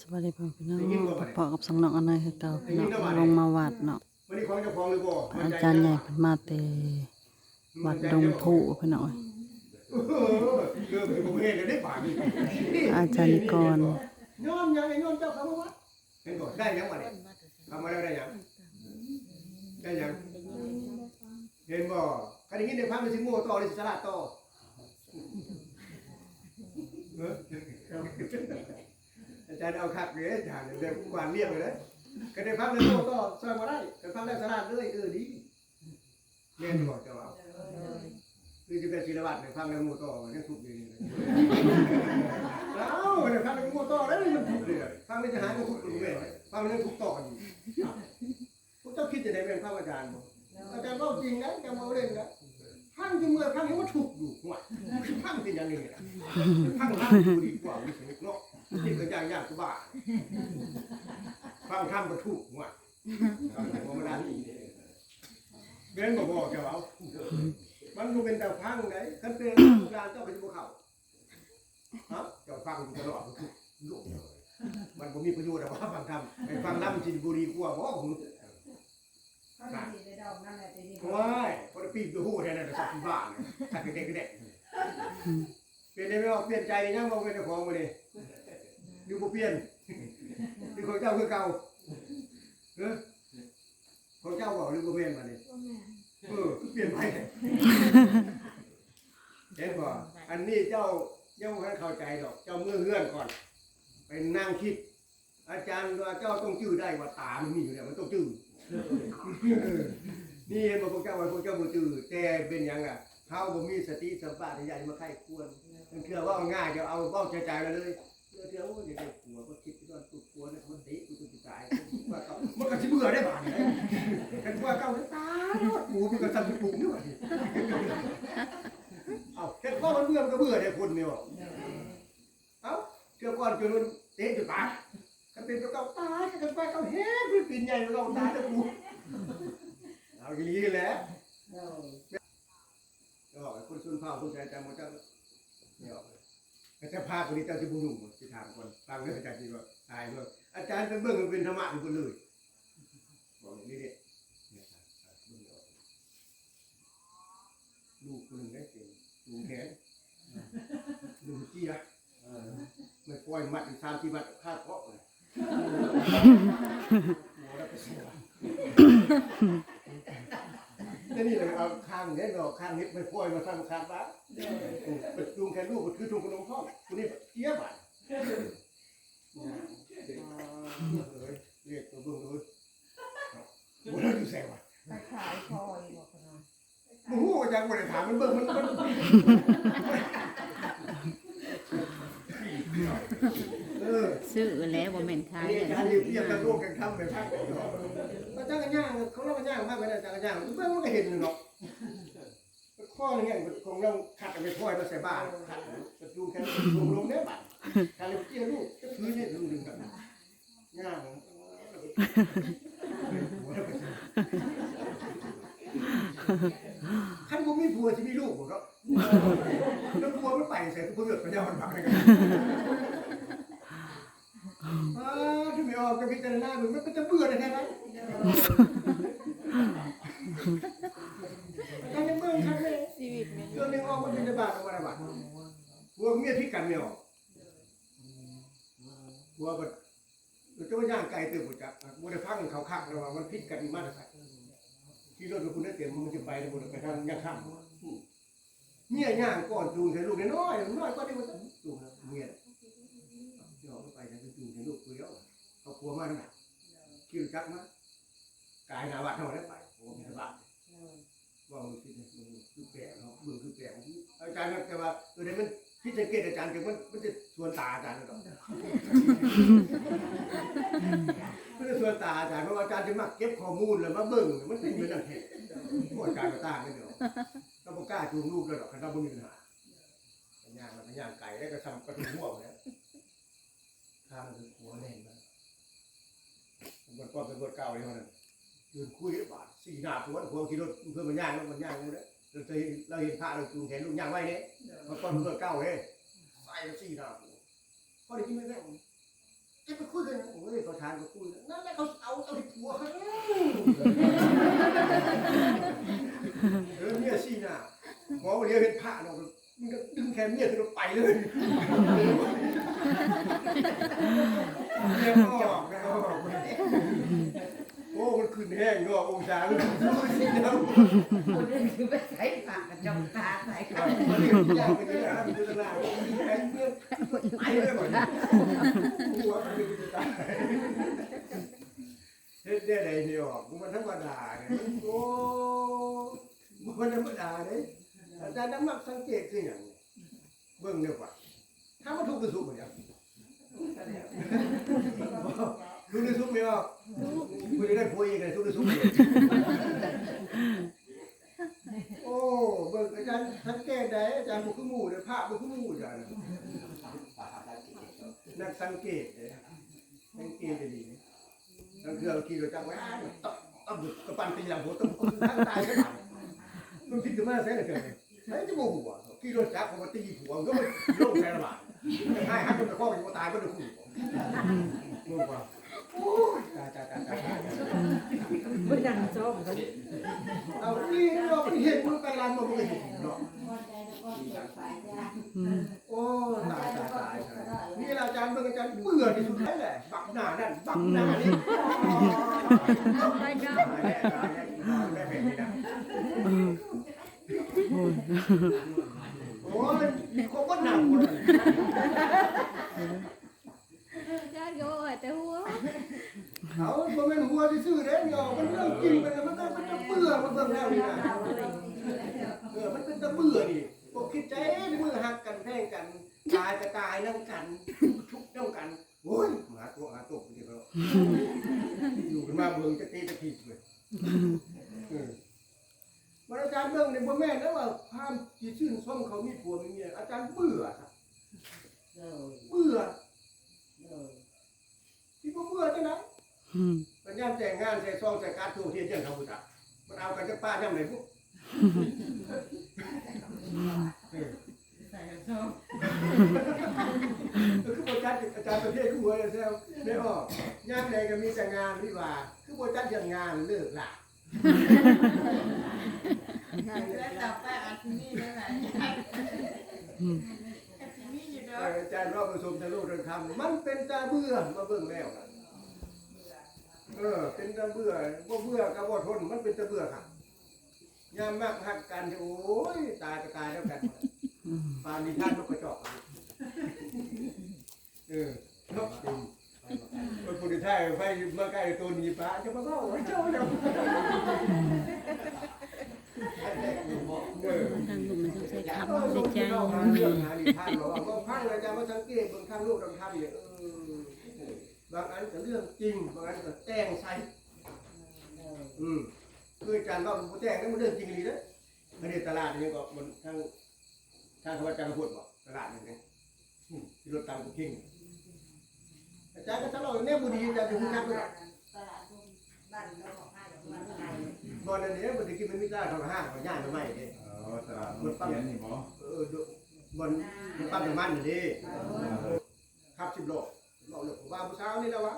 สวัสดีพ่อพี่น้องกับพ่อกับสังน้องอันนั้นคือเก่าพี่น้องลงมาวัดเนาะวันนี้ของเจ้าของหรือบ่อาจารย์ใหญ่เพิ่นมาแต่วัดดงผู้พี่น้องเออเริ่มเป็นประเภทเลยได้ป่านนี้อาจารย์นิกรย้อมยังไงย้อมเจ้าเขาวัดเห็นบ่ได้ยังบัดนี้ทำมาแล้วได้ยังได้ยังเห็นบ่คันนี้ในพระมันสิโง่ต่อหรือสิสลัดต่อเออ อาจารย์เอาคักเลยอาจารย์เดี๋ยวกวานเรียบเลยก็ได้พักเลยโง่ต่อซอยมาได้ก็พักแล้วสลัดเลยเออดีเรียนบ่เจ้าเอาคือจะเป็นศิลปะในฟังแล้วมูโตมันยังถูกอยู่นี่เลยเอ้าเนี่ยฟังแล้วมูโตแล้วมันถูกเลยฟังแล้วจะหาก็ถูกตรงนี้ฟังแล้วถูกต่ออยู่พวกเจ้าคิดจะได้เป็นพระอาจารย์บ่อาจารย์เล่าจริงนะอาจารย์เล่าเล่นนะฟังที่เมื่อฟังนี้ว่าถูกอยู่หัวฟังเป็นอย่างนี้นะฟังล่างดูดีกว่าวิเศษเนาะที่ก็ยากยากกว่าฟังทำก็ถูกหัวธรรมดาที่เบนบอกบอกแกเอามันดูเป็นแต่พังไงคันเป็นการเจ้าเป็นภูเขาฮะเจ้าฟังอยู่ตลอดมันคือโลกเลยมันบ่มีประโยชน์หรอกว่าฟังทำไอ้ฟังน้ำจินบุรีกว่าบ่ผมเขาจะดีได้ดอกนั่นแหละแต่ดีว้ายพอได้ปีบดูหูแท้นั่นน่ะสักที่บ้านเลยสักเด็กๆเด็กเปลี่ยนได้ไหมว่าเปลี่ยนใจยังบ่เป็นเจ้าของบ่นี่อยู่ บ่เปลี่ยนคือของเจ้าคือเก่าเออของเจ้าบ่หรือบ่เปลี่ยนบัดนี้เออคือเปลี่ยนไปเห็นบ่อันนี้เจ้ายังบ่ทันเข้าใจดอก เจ้ามือเฮือนก่อน ไปนั่งคิด อาจารย์ว่าเจ้าต้องจื้อได้ว่าตามันมีอยู่เนี่ยมันต้องจื้อนี่เห็นบอกพวกเจ้าว่าพวกเจ้าบ่จื้อแต่เป็นหยังอะเฮาบ่มีสติสัมปชัญญะมาไข้ควรมันคือว่าง่ายจะเอาเว้าใจๆแล้วเลย เดี๋ยวเดี๋ยวโอ้ยเดี๋ยวกลัวก็คิดว่าตุกกลัวเนี่ยมันติกูจะตายว่าเขามันก็สิเบื่อได้บาดนี้กันว่าเก่าตายเนาะกูมันก็สั่นปุกนี่ว่าเอ้าแค่ว่ามันเบื่อมันก็เบื่อได้คนเนี่ยว่ะเอ้าเชื่อก่อนจนมันเตะจุดตายกันเป็นเก่าตายกันไปเก่าเฮ็ดเป็นปีนใหญ่เก่าตายแล้วกูเอาอย่างนี้แหละก็คนสุนเผ่าผู้ชายจำมันจะเนี่ย แต่จะพาคนนี้เจ้าจะบุญหนุ่มจะถามคนฟังเรื่อาจารย์จีว่าตายเลยอาจารย์เป็นเบื้องเป็นธรรมะทุกคนเลยบอกอย่างนี้เนี่ยลูกคนหนึ่งได้เก่งลูกแขนลูกจี้ละไม่ปล่อยมัดอีกสามสี่มัดฆ่าเคาะเลยหัวแล้วก็เสีย นี่นี่เลยเอาข้างเนี้ยเราข้างนี้ไปปล่อยมาทำข้างบ้านไปจูงแค่ลูกก็คือจูงขนมพ่อคนนี้เจี๊ยบอะเรียกตัวเบิ่งเลยมันอยู่แสงว่ะไปขายพออีกบอกเขาหน่อยมึงหูอาจารย์บ่ได้ถามมันเบิ่งมันมัน ซื้อแล้วบ่แม่นอัขานยนี้เนี่ยการเรียบกันโลกกันทำแบบข้างกันก็จ้างกันย่างเขาเล่ากันย่างมากไปนะจ้างกันย่างเบิ่งมันก็เห็นอยู่เนาะข้อนึงเนี่ยของเราขัดกันไปถ้อยมาใส่บ้านขัดกระจูงแค่ลงลงเนี่ยบ้านการเลี้ยงลูกก็คือเนี่ยลุงดึงกันย่างขันกูมีผัวจะมีลูกหมดแล้วแล้วผัวมันไปใส่ผัวเลือดไปยาวมันบักเลยกันอ่าถ้าไม่อ อกก็พิจารณาดูมันก็จะเบื่อได้แค่ไหนการยังเบิ่งคันเลยชีวิตมันเรื่องนึงออกมันเป็นบาทออกมาบาทบัวเมียที่กันเนี่ยบัวแบบเจ้าย่างไก่เติมบุจักบัวได้พังเขาคักระหว่างมันพิษกันมาตรฐานที่รถคุณได้เต็มมันจะไปบุไปทางย่างข้ามเมียย่างก่อนจูงใส่ลูกน้อยน้อยก็ได้มันจูงเมียเดี๋ยวไปจะจูงใส่ลูกตัวเดียว เขากลัวมากนะคิวจักมากายนาวัดเท่านั้นไปโอ้มีสบายว่ามันคือคือแปลกเนาะมือคือแปลกอาจารย์ก็ว่าเออเดี๋ยวมันที่สังเกตอาจารย์คือมันมันจะส่วนตาอาจารย์หรอกมันจะส่วนตาอาจารย์เพราะอาจารย์จะมักเก็บข้อมูลแล้วมาเบิ่งมันเป็นเหมือนนั่นแหละพวกอาจารย์ก็ต่างกันเดียวเราบ่กล้าจูงลูกเลยหรอกคันเราบ่มีปัญหาปัญญามันปัญญาไก่แล้วก็ทำกระตุ้นหัวแล้วข้างคือหัวแน่น มันบทก้อนเป็นบทเก่าเลยเท่านั้นยืนคุยบาทสี่หน้าผัวผัวขี่รถเพื่อนมันย่างแล้วมันย่างงูเลยเราเคยเราเห็นพระเราจูงแขนลูกย่างไว้เนี่ยมันก้อนเพื่อนเก้าเลยใส่สี่หน้าผัวพอได้กินไม่ได้ทานก็คุยนั่นแหละเขาเอาเอาที่ผัวเขาเออเมียสิน่ะหมอเรียกเป็นพระเนาะมึงก็ ดึงแขนเมียขึ้นไปเลยเมียก็ออกนะออกโอ้ มันขึ้นแห้งเนาะองศาเลยสิเนาะคนนึงคือไปใส่ปากกระจกตาใส่คกัรันบมันเรียกยากไปเลยนะมันจะลาแขนเมียไปเลยหมดหัวมันจะตายเฮ็ดได้ไดนี่ออกมันธรรมดาเนี่ยมันโอ้มันธรรมดาเด้อา จารย์น้ำมักสังเกตคือหยังเบิ่งเด้อว่าถ้ามันทุกข์ก็สุขเหมือนกันทุกข์ก็สุขไม่ออกคุณจะได้ผัวอีกไงทุกข์ก็สุขเลยโอ้เบิ่งอาจารย์สังเกตได้อาจารย์บ่คือหมู่เด้อพระบ่คือหมู่อาจารย์นักสังเกตเด้สังเกตจะดีนั่นคือเอาขี่รถจักรไว้อ้ายมันตบตบกระปั้นตีหลังหัวตบทั้งตายก็ตายมันคิดถึงมาแซ่เกิ นไอ้จะโมโหอะขี่รถจักรมาตีหัวก็ไมันโลกแซ่ระบาดให้ฮักมันตะข้อมันตายก็ได้คู่มึงว่าโอ้ยตายตายตายตายไม่ดังซ้อมกันเอานี่เราเห็นมึงกันลันมามึงเห็นเนาะอืมโอ้ตายตายตายนี่อาจารย์เบิ่งอาจารย์เบื่อที่สุดแล้วแหละบักหน้านั่นบักหน้านี่ตายแน่ตายแน่ตายแน่แบบนี้นะ เออ โอ้ยมีคนก็หนักคนนั้นจ้าก็ว่าแต่หัวเขาบ่แม่นหัวที่ซื่อเด้เนาะมันเรื่องจริงมันมันก็มันจะเบื่อมันเบิ่งแล้วนี่นะเออมันเป็นตะเบื่อนี่พวกคิดใจเมื่อหักกันแพงกันตายจะตายนำกันทุกข์นำกันโอ้ยหมาตัวหาตกนี่ก็อยู่กันมาเบิ่งจะตีจะผิดเลยเออวันอาจารย์เบิ่งในบ่แม่นแล้วว่าพามสิชื่นชมเขามีผัวมีเมียอาจารย์เบื่อครับเบื่อที่บ่เบื่อจังได๋ อืม มันย่ำแต่งงานใส่ซองใส่การ์ดทูเทียนอย่างเขา พุทธะมันเอากันจะป้าย่ำไหนพวกใส่ซ้อมคือโบจัดอาจารย์ประเทศคือหัวเลยแซวไม่ออกย่างใดก็มีแต่งานวิวาคือโบจัดอย่างงานเลิกละแล้วต่อไปอาทิตย์นี้ได้ไหมอืมอาทิตย์นี้อยู่เอเด้อออาจารย์รอบประชุมทะลุเดินคำมันเป็นตาเบื่อมาเบิ่งแล้วกัน เออ เป็นตาเบื่อบ่เบื่อกับบ่ทนมันเป็นตาเบื่อครับยามมากหักกันโอ้ยตายก็ตายแล้วกันอืมปานนิทานนกกระจอกเออนกจริงคนผู้ที่ไทยไปมาใกล้ตัวนี้ปลาจะมาเล่าให้เจ้าเจ้าเออทางลูกมันต้องใช้คำเออใช้ส่งใจที่เราหาเรื่องหานิทานบอกว่าบางครั้งอาจารย์มาสังเกตบางครั้งลูกบางครั้งเนี่ยเออ บางอันก็เรื่องจริง บางอันก็แจ้งใส่อืมคืออาจารย์ว่าผมแจ้งนั่นมันเรื่องจริงเลยนะอันนี้ตลาดนี่ก็มันทางทางธรรมจักรพูดบอกตลาดนี่ที่รถตามกูเก่งอาจารย์ก็ตลอดเนี่ยบุรีอาจารย์จะพูดนักเลยตลาดบ้านเราบอกให้บ้านไทยบอลอันนี้บุรีกินมันไม่ได้ทำห้างเขาย่านมาไม่เด้อ๋อตลาดมันเขียนนี่บ่เออบอลมันปั๊มน้ำมันนี่ขับสิบโล บอกเลยว่าผู้สาวนี่แล้ววะ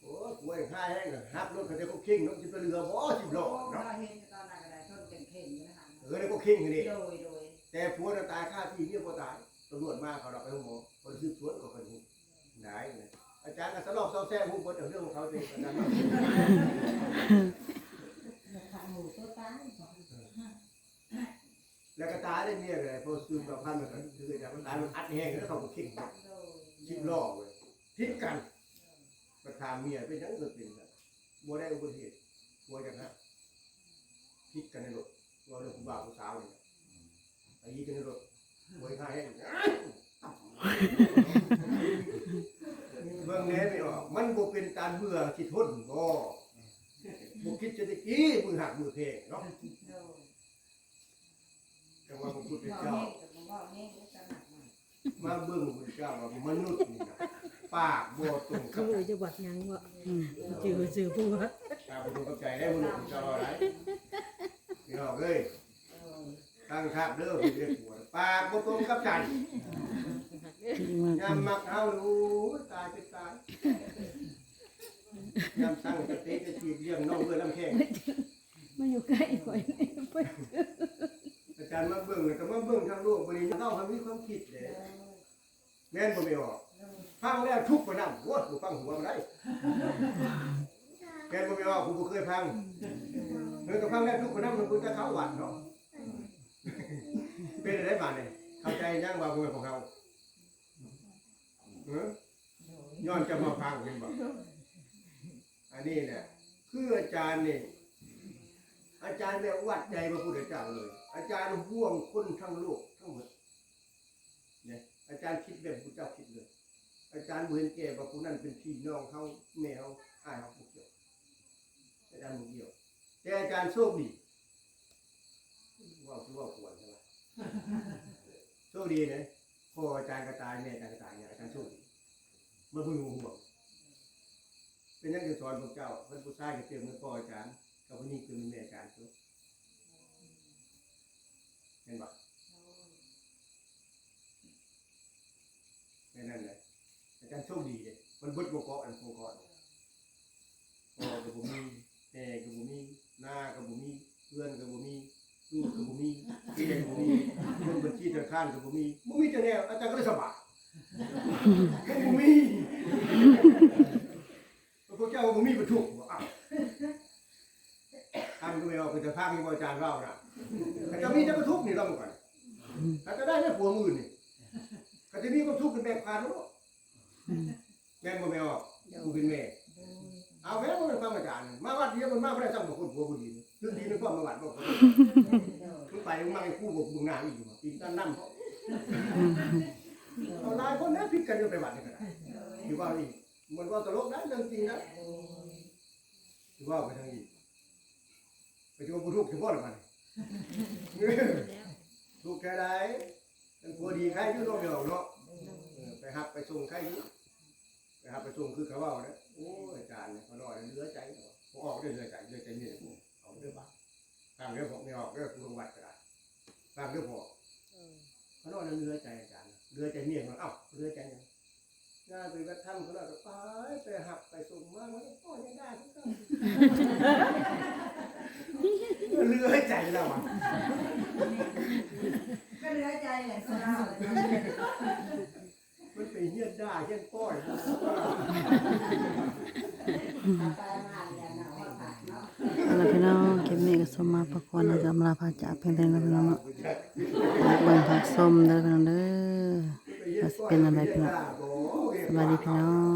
โอ้ป่วยค่าแห้งเลยฮับรถเขาจะก็เข่งน้องจิบเรือบ่สิบโลโอ้เนาะเราเห็นตอนนั้นก็ได้ต้นเป็นเข่งอยู่นะคะเออแล้วก็เข่งนี่โดยโดยแต่ผัวน่ะตายค่าที่เนี่ยพอตายตำรวจมาเขาเราไปห้องหมอคนซื้อสวนก็คนนี้ได้เลยอาจารย์ก็สลบเศร้าแซ่บหุ้มคนเรื่องของเขาเองอาจารย์หมูตัวตายแล้วก็ตายได้เนี่ยเลยพอซื้อกับพันมันก็คือจะมันตายมันอัดแห้งแล้วเขาก็ขิงชิบล่อเลย พิษกันประทามเมียเป็นยังเกิดเป็นกันบัวได้อุบัติเหตุบัวอย่างนั้นพิษกันในรถบัวเรื่องของบ่าวของสาวเนี่ยไอ้ยี่กันในรถบัวข้าแห้งเบิ่งแน่ไม่ออกมันบ่เป็นการเบื่อที่ทนบ่บ่คิดจะได้กี้มือหักมือเพลงเนาะโดยจังว่าพระพุทธบอกเจ้าแห้งกับบอกแห้งก็จะหนักหน่อยมาเบิ่งพระพุทธเจ้าว่ามนุษย์นี่นะ ปากบ่ตรงกัเขาบเลยจะวัดยังวะอืมจือจือผู้วะตาบ่ตรงกับใจได้มนุษย์เจ้าอะไรพี่น้องเอ้ยตั้งทับเด้อพี่เรียกหัวปากบ่ตรงกับใจถึงมากยามมักเฮารู้ตายเป็นตายยามสั่งจะเตะจะทีบเลี้ยงน้องเบื่อน้ำแข็งมาอยู่ใกล้ข่อยนี่เพิ่นอาจารย์มาเบิ่งแล้วก็มาเบิ่งทางโลกบ่ได้เล่าทางมีความคิดเด้แม่นบ่แม่นออก ฟังแล้วทุกข์บ่นำโอ้ยบ่ฟังหัวบ่ได้แม่นบ่แม่นออกผมบ่เคยฟังเฮ้ยก็ฟังแล้วทุกข์บ่นำมันคุณจะเข้าวัดเนาะเป็นอะไรบาดนี่เข้าใจยังว่าบ่แม่นของเฮาเออย้อนจะมาฟังเห็นบ่อันนี้เนี่ยคืออาจารย์นี่อาจารย์เนี่ยวัดใจพระพุทธเจ้าเลย อาจารย์ห่วงคนทั้งโลกทั้งหมดเนี่ยอาจารย์คิดแบบพระเจ้าคิดเลย อาจารย์บ่เห็นแก่ว่าผู้นั้นเป็นพี่น้องเขาแม่เขาอ้ายเขาบุกเกี่ยวอาจารย์บุกเกี่ยว แต่อาจารย์โชคดีว่าคือว่าควรใช่ไหมโชคดีนะพ่ออาจารย์ก็ตายแม่อาจารย์ก็ตายเนี่ยอาจารย์โชคดีมาพึ่งห่วงเป็นนักสอนพระเจ้าเพิ่นผู้ชายก็เต็มเหมือนพ่ออาจารย์กับผู้หญิงคือมีแม่อาจารย์ตัวเห็นปะแค่นั้นเลย อาจารย์โชคดีเลยมันเบิดโมเกาะอันโมเกาะพ่อกับบุมีแม่กับบุมีหน้ากับบุมีเพื่อนกับบุมีลูกกับบุมีพี่กับบุมีเงินบัญชีธนาคารกับบุมีบุมีจะแน่อาจารย์ก็ได้สบายบุมีพระเจ้าบุมีประทุกบอกอ้าวทำก็ไม่เอาคือจะพามีอาจารย์เล่านะเขาจะมีแต่ก็ทุกนี่เราเหมือนกันเขาจะได้แค่ผัวมือนี่เขาจะมีก็ทุกข์เป็นแบบพานรู้ แม่นบ่แม่ออกกูเป็นแม่ เอาแม่บ่เป็นความอาจารย์มาวัดเดียวมันมาไม่ได้สั่งบอกคนผัวคนดีคือดีนึกว่ามาวัดบอกมึงไปมึงมาไอ้คู่บอกมึงหน้าอีกอยู่อีกนั่นนั่นเขาเอาหลายคนนะพิดกันอยู่ไปวัดนี่ก็ได้อยู่ว่าอีกมันว่าตลกนะเรื่องจริงนะอยู่ว่าไปทางอีกไปจูบผู้ทุกข์ถึงพ่อหรือมันทุกข์แค่ใดเป็นผัวดีใครอยุ่งเดียวเนาะเออ ไปหักไปส่งใครอยุ่ไปหักไปส่งคือเขาว่าเนี่ยโอ้ยอาจารย์เนี่ยเขาหน่อยเหลือใจเนาะผมออกได้เหลือใจเหลือใจเนี่ยผมเอาเรื่องบ้าทางเรื่องผมไม่ออกเรื่องคุณวัดก็ได้ทางเรื่องพอเขาหน่อยเหลือใจอาจารย์เหลือใจเมียมันเอ้าเหลือใจยังงานไปวัดถ้ำเขาหน่อยก็ไปไปหักไปส่งมากมันก็ยังได้ทุกท่านเลือใจแล้วอะก็เลือใจแหละคนเรา มันไปเฮี้ยนได้เฮี้ยนป้อย ไปมาเนี่ยนะว่าผ่านเนาะ เอาล่ะพี่น้องคลิปาประควรนะสำหรับพระจาเพียงเท่านั้นพี่น้องเนาะเบิ่งผักส้มเด้อพี่น้องเด้อเป็นอะไรพี่น้องสวัสดีพี่น้อง